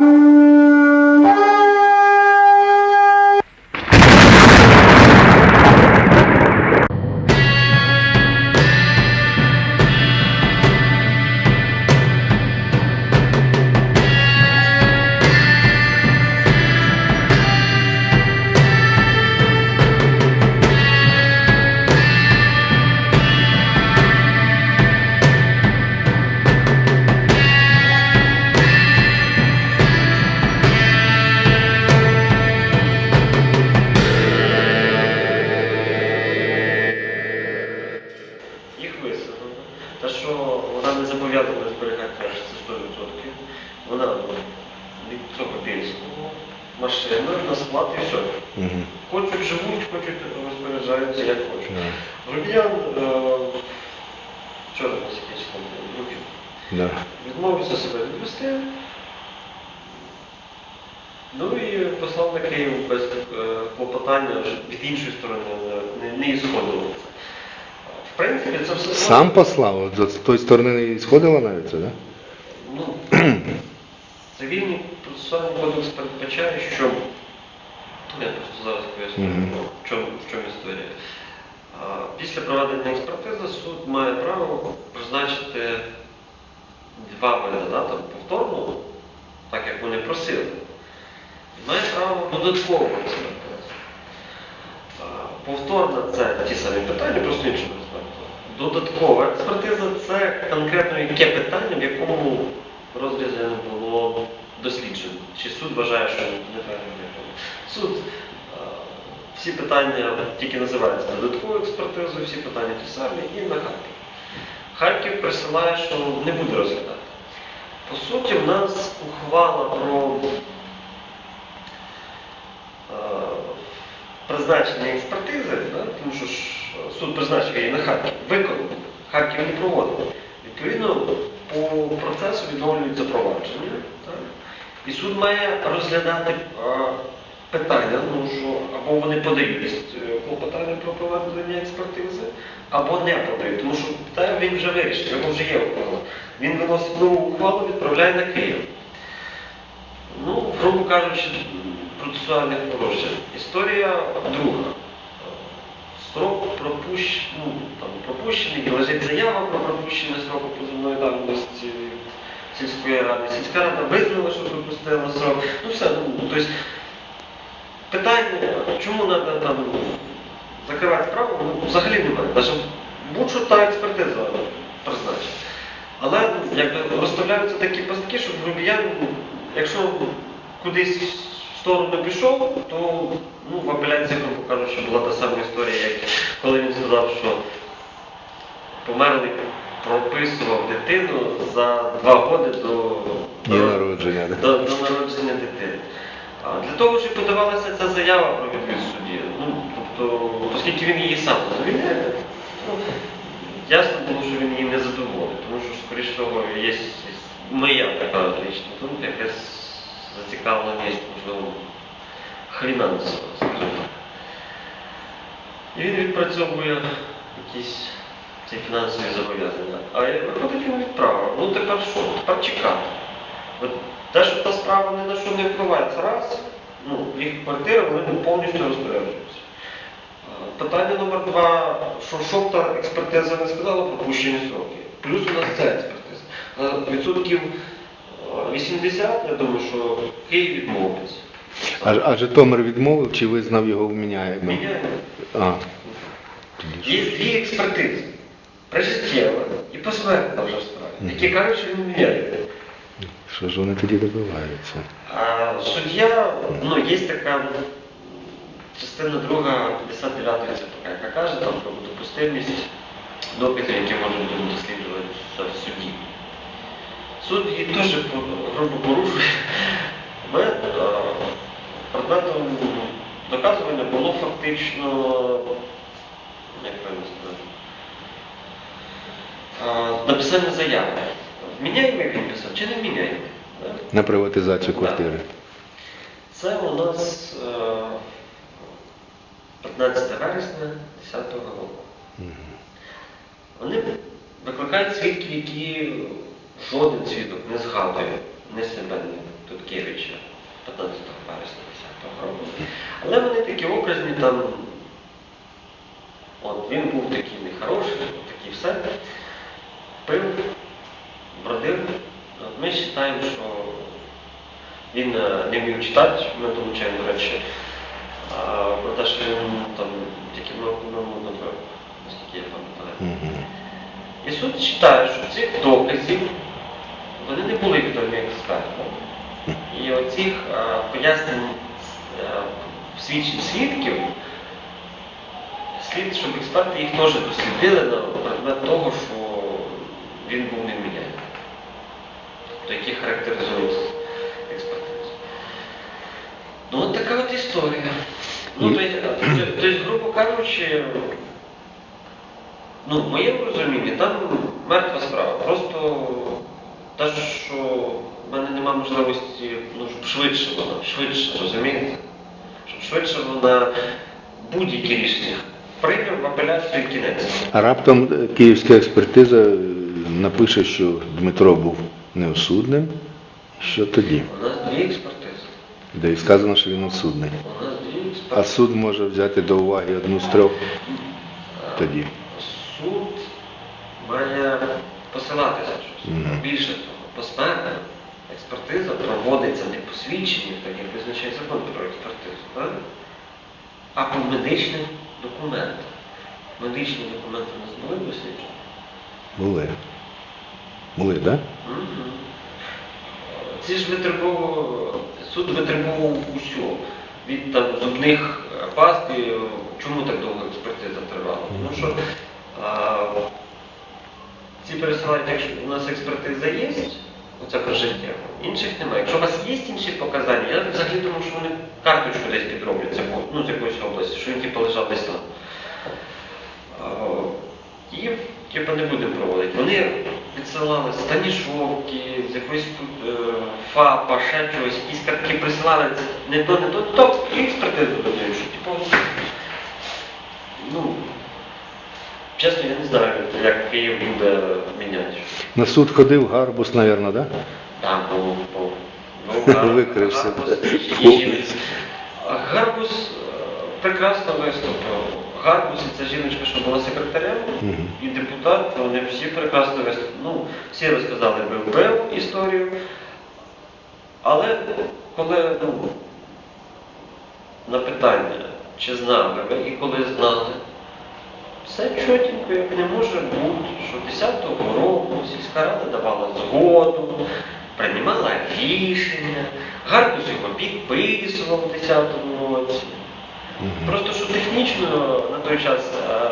Їх більського машина на склад і все. Угу. Хочуть живуть, хочуть розпоряджаються як хочуть. Да. Грубіян е, вчора на якийсь там Да. відмовився себе відвести. Ну і послав на Київ без е, клопотання від іншої сторони не, не, ісходило. В принципі, це все Сам послав, з тої сторони не сходила навіть це, да? Ну, цивільний процесуальний кодекс передбачає, що ну, я просто зараз поясню, ну, в чому, в чому історія. Після проведення експертизи суд має право призначити два да, там, так як вони просили, і має право додаткову експертизу. Повторна це ті самі питання, просто іншим аспектом. Додаткова експертиза це конкретно яке питання, в якому розрізі не було досліджено. Чи суд вважає, що неправильно. Суд всі питання тільки називаються додатковою експертизою, всі питання ті самі і на Харків. Харків присилає, що не буде розглядати. По суті, в нас ухвала про е, призначення експертизи, да, тому що ж суд призначив її на Харків, виконав, Харків не проводив. Відповідно, по процесу відновлюється провадження. Так? І суд має розглядати е, питання, ну, що або вони подають е, клопотання про проведення експертизи, або не подають. Тому що питання він вже вирішив, його вже є ухвала. Він виносить нову ухвалу, відправляє на Київ. Ну, грубо кажучи, процесуальних порушень. Історія друга. Строк ну, там, пропущений, лежить заява про пропущення сроку позовної давності сільської ради. Сільська рада визнала, що пропустила срок. Ну все, ну, тобто питання, чому треба там закривати справу, ну, взагалі немає. Навіть будь-що та експертиза призначена. Але ну, якби розставляються такі пастки, що грубіян, якщо кудись в сторону пішов, то ну, в апеляції, грубо кажучи, була та сама історія, як коли він сказав, що померлий прописував дитину за два роки до, Дні народження, до, до народження дитини. А для того, щоб подавалася ця заява про відвід судді, ну, тобто, оскільки він її сам задовільняє, ну, ясно було, що він її не задоволить, тому що, скоріш всього, є моя така лічна думка, якась зацікавленість, можливо, хрінансова, скажімо. І він відпрацьовує якісь ці фінансові зобов'язання. А виходить він відправив. Ну тепер що? Тепер чекати. От те, що та справа ні на що не впливається, раз, ну, їх квартира, вони повністю розпоряджуються. Питання номер два, що шовта експертиза не сказала пропущені сроки. Плюс у нас ця експертиза. Відсотків 80, я думаю, що Київ відмовиться. А, а Житомир відмовив чи визнав його вміняємо? Міняє. А, Є дві експертизи. Прижиттєва і посмертна вже справа, які кажуть, що він міняє. Що ж вони тоді добиваються? А суддя, ну, є така частина друга 59 ЦПК, яка каже там про допустимість допитів, які можуть бути досліджуватися в суді. Суд її теж по- грубо порушує. Ми, предметом доказування було фактично, як правильно сказати, написання заяви. Міняємо він писав чи не міняємо? На приватизацію квартири. Це у нас е, 15 вересня 10 року. Вони викликають свідків, які жоден свідок не згадує, не себе, не Туткевича 15 вересня 10 року. Але вони такі образні там, от він був такий нехороший, такий все пив, бродив. Ми вважаємо, що він е, не вмів читати, ми долучаємо, до речі, про те, що він там тільки много напив, наскільки я пам'ятаю. І суд вважає, що цих доказів вони не були відомі експертам. І оцих е, пояснень е, свідчень свідків слід, щоб експерти їх теж дослідили на предмет того, що він був невміняємий. Тобто, які характеризують експертизу. Ну, от така от історія. Ну, тобто, грубо кажучи, Ну, в моєму розумінні, там мертва справа. Просто те, що в мене немає можливості, ну, щоб швидше вона, швидше, розумієте? Щоб швидше вона будь-які рішення прийме в апеляцію кінець. А раптом е, київська експертиза напише, що Дмитро був неосудним. Що тоді? У нас дві експертизи. Де і сказано, що він осудний. У нас дві А суд може взяти до уваги одну з трьох тоді. Суд має посилатися щось. Мгм. Більше того, посмертна експертиза проводиться не по свідченню, так як визначає закон про експертизу, а по медичним документам. Медичні документи у нас були досліджені? Були. Були, так? Да? Ці ж витребовував, суд витребовував усього. Від там зубних паст, і, е, чому так довго експертиза тривала? Тому що а, ці пересилають, якщо у нас експертиза є, оце про життя, інших немає. Якщо у вас є інші показання, я взагалі думаю, що вони карточку десь підроблять ну, з якоїсь області, що він типу лежав десь там. І типу, не будемо проводити. Вони відсилали станішовки, з якоїсь е, ФАПа, ще чогось, якісь картки присилали, не то, не то, то, і експертизу додають, що типу, ну, чесно, я не знаю, як Київ буде міняти. На суд ходив Гарбус, мабуть, да? Так, був, був. був Гар- Викрився. Гарбус і жінець. Гарбус е, прекрасно виступив. Гарбус і ця жіночка, що була секретарем, і депутат, вони всі прекрасно. Ну, всі розказали бив-бив історію. Але коли ну, на питання, чи знали ви і коли знали, все чотенько, як не може бути, що 10-го року сільська рада давала згоду, приймала рішення, Гарбус його підписував у 10-му році. Просто що технічно на той час е,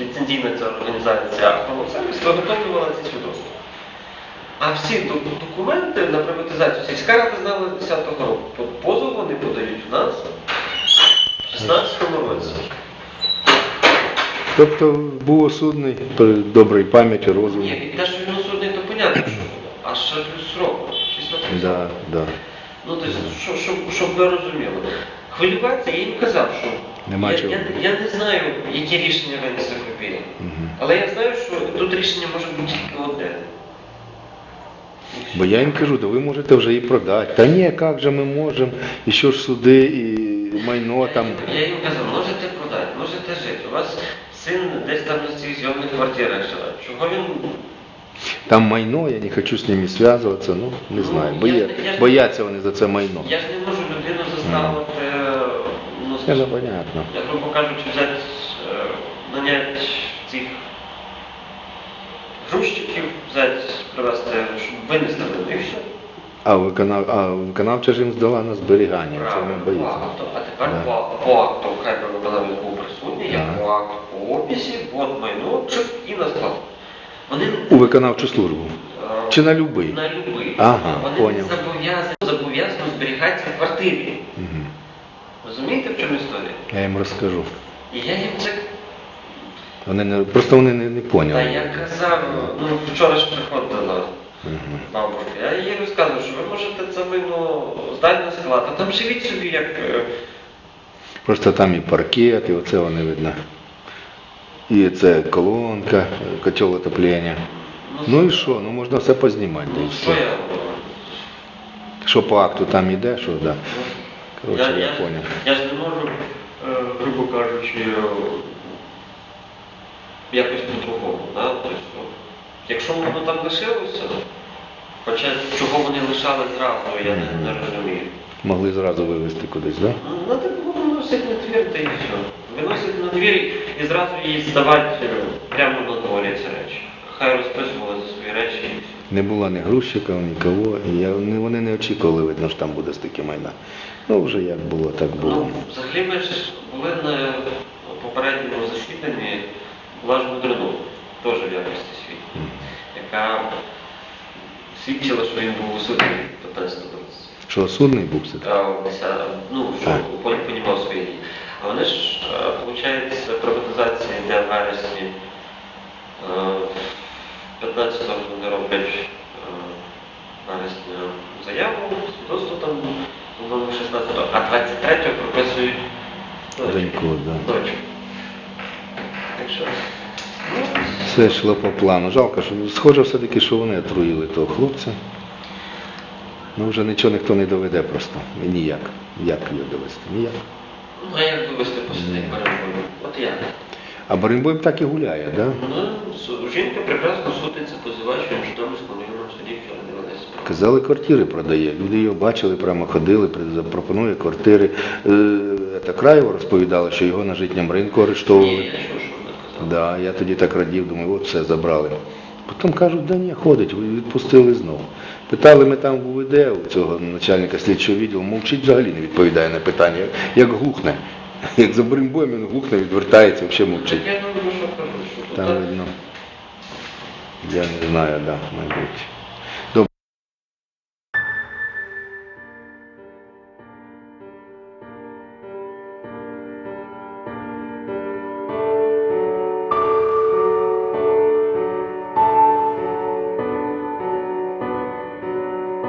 ліцензійна ця організація Автомобсервіс виготовлювала ці свідоцтва. А всі документи на приватизацію сільська рада знала 10-го року. Позов вони подають в нас в 16-му році. Тобто був осудний при добрій пам'яті, розуму. Ні, і те, що він осудний, то понятно, що. А ще плюс срок. 6 років. Да, да. Ну, тобто, щоб, щоб ви розуміли. Хвилюватися, я їм казав, що Нема я, чого. я, я не знаю, які рішення винесе Копія. Мгм. Але я знаю, що тут рішення може бути тільки одне. Бо я їм кажу, да ви можете вже і продати. Та ні, як же ми можемо, і що ж суди, і майно там. Я їм казав, можете продати, можете жити. У вас син десь там на цих зйомних квартирах живе. Чого він Там майно, я не хочу з ними зв'язуватися, ну не знаю. Ну, Боя... я ж- я ж- Бояться вони за це майно. Я ж не можу людину заставити, ну, Це не понятно. я грубо кажучи, взяти, е, наняти цих грузчиків, взяти, привезти, щоб винести і все. А, виконав... а виконавча ж їм здала на зберігання, це не боїться. А тепер Да. по, по акту хай би виконавець був присутній, як по акту по описі, от майно, чик і на склад. Вони У виконавчу службу. е, Чи на любий? на любий. Ага, Вони зобов'язані зобов'язані зберігатися в квартирі. Розумієте, в чому історія? Я їм розкажу. І я їм це Вони не... Просто вони не, не Та я казав, ну вчора ж приходила бабушка, я їй розказував, що ви можете це майно здати на склад, а там живіть собі як. е, Просто там і паркет, і оце вони видно. І це колонка, котел отоплення. Ну і що? Ну можна все познімати. Ну що я? Що по акту там іде, що да. Коротше, я понял. Я ж не можу, е, грубо кажучи, е, якось по-другому. Да? Тобто, ну, якщо воно там лишилося, хоча чого вони лишали зразу, я не, не розумію. Могли зразу вивезти кудись, так? Да? Ну, Надо було виносити на двір, та і все. Виносити на двір і зразу її здавати е, прямо на дворі ці речі. Хай розписували за свої речі. Не було ні грузчиків, нікого. І я, не- вони не очікували, видно, що там буде стільки майна. Ну, вже як було, так було. Ну, взагалі ми ж були на попередньому засіданні була ж Мудрино, теж в якості свідка, яка свідчила, що він був усудний 15 році. Що судний був все Та, ося- ну, що Так. пон- понімав свої дії. А вони ж, виходить, приватизації йде в вересні. Е, 15-го вони роблять вересня заяву, свідоцтво там, по-моєму, 16-го, а 23-го прописують дочку. Доньку, да. Дочку. Так що, ну, Все йшло по плану. Жалко, що схоже все-таки, що вони отруїли того хлопця. Ну вже нічого ніхто не доведе просто. І ніяк. Як його довести? Ніяк. ну, а як довести по суді перемогу? От як? А Баримбойм так і гуляє, так? Да? Ну, жінка прекрасно судиться, позивач в Житомирському районному суді вчора дивилися. Казали, квартири продає. Люди його бачили, прямо ходили, пропонує квартири. Е, та Краєва розповідала, що його на житнім ринку Ні, арештовували. я чув, що вона. Да, я тоді так радів, думаю, от все забрали. Потім кажуть, да ні, ходить, відпустили знову. Питали ми там в УВД у цього начальника слідчого відділу, мовчить взагалі не відповідає на питання, як глухне. Як за бримбоєм він глухне, відвертається, взагалі мовчить. Там видно. Я не знаю, да, мабуть.